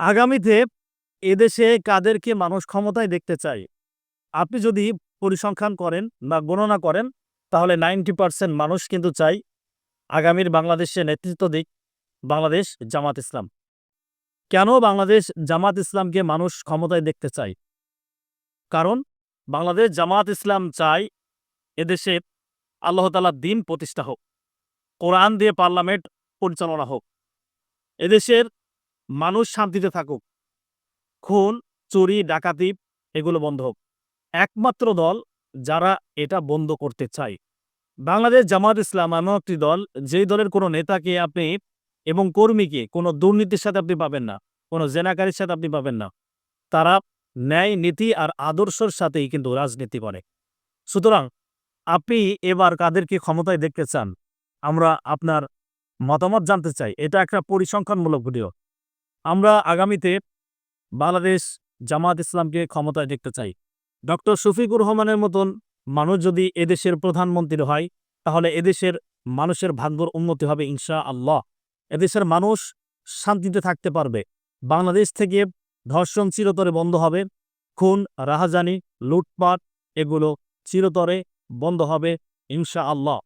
আগামীতে এদেশে কাদেরকে মানুষ ক্ষমতায় দেখতে চাই আপনি যদি পরিসংখ্যান করেন বা গণনা করেন, তাহলে নাইনটি পার্সেন্ট মানুষ কিন্তু চাই আগামীর বাংলাদেশে নেতৃত্ব দিক, বাংলাদেশ জামাত ইসলাম। কেন বাংলাদেশ জামাত ইসলামকে মানুষ ক্ষমতায় দেখতে চায়? কারণ বাংলাদেশ জামাত ইসলাম চায় এদেশে আল্লাহ তালার দিন প্রতিষ্ঠা হোক, কোরআন দিয়ে পার্লামেন্ট পরিচালনা হোক। এদেশের মানুষ শান্তিতে থাকুক। খুন, চুরি, ডাকাতি এগুলো বন্ধ হোক। একমাত্র দল যারা এটা বন্ধ করতে চায়। বাংলাদেশ জামাত ইসলাম এমন একটি দল, যেই দলের কোনো নেতাকে আপনি এবং কর্মীকে কোনো দুর্নীতির সাথে আপনি পাবেন না, কোনো জেনাকারীর সাথে আপনি পাবেন না। তারা ন্যায়, নীতি আর আদর্শের সাথেই কিন্তু রাজনীতি করে। সুতরাং আপনি এবার কাদেরকে ক্ষমতায় দেখতে চান, আমরা আপনার মতামত জানতে চাই। এটা একটা পরিসংখ্যানমূলক ভিডিও। আমরা আগামীতে বাংলাদেশ জামাত ইসলামকে ক্ষমতায় দেখতে চাই। ডক্টর শফিকুর রহমানের মতন মানুষ যদি এদেশের প্রধানমন্ত্রী হয়, তাহলে এদেশের মানুষের ভাগ্যর উন্নতি হবে ইনশা আল্লাহ এদেশের মানুষ শান্তিতে থাকতে পারবে। বাংলাদেশ থেকে ধর্ষণ চিরতরে বন্ধ হবে, খুন, রাহাজানি, লুটপাট এগুলো চিরতরে বন্ধ হবে ইনশা আল্লাহ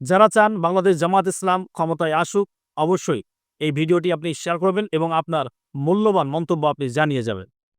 যারা চান বাংলাদেশ জামাত ইসলাম ক্ষমতায় আসুক, অবশ্যই এই ভিডিওটি আপনি শেয়ার করবেন এবং আপনার মূল্যবান মন্তব্য আপনি জানিয়ে যাবেন।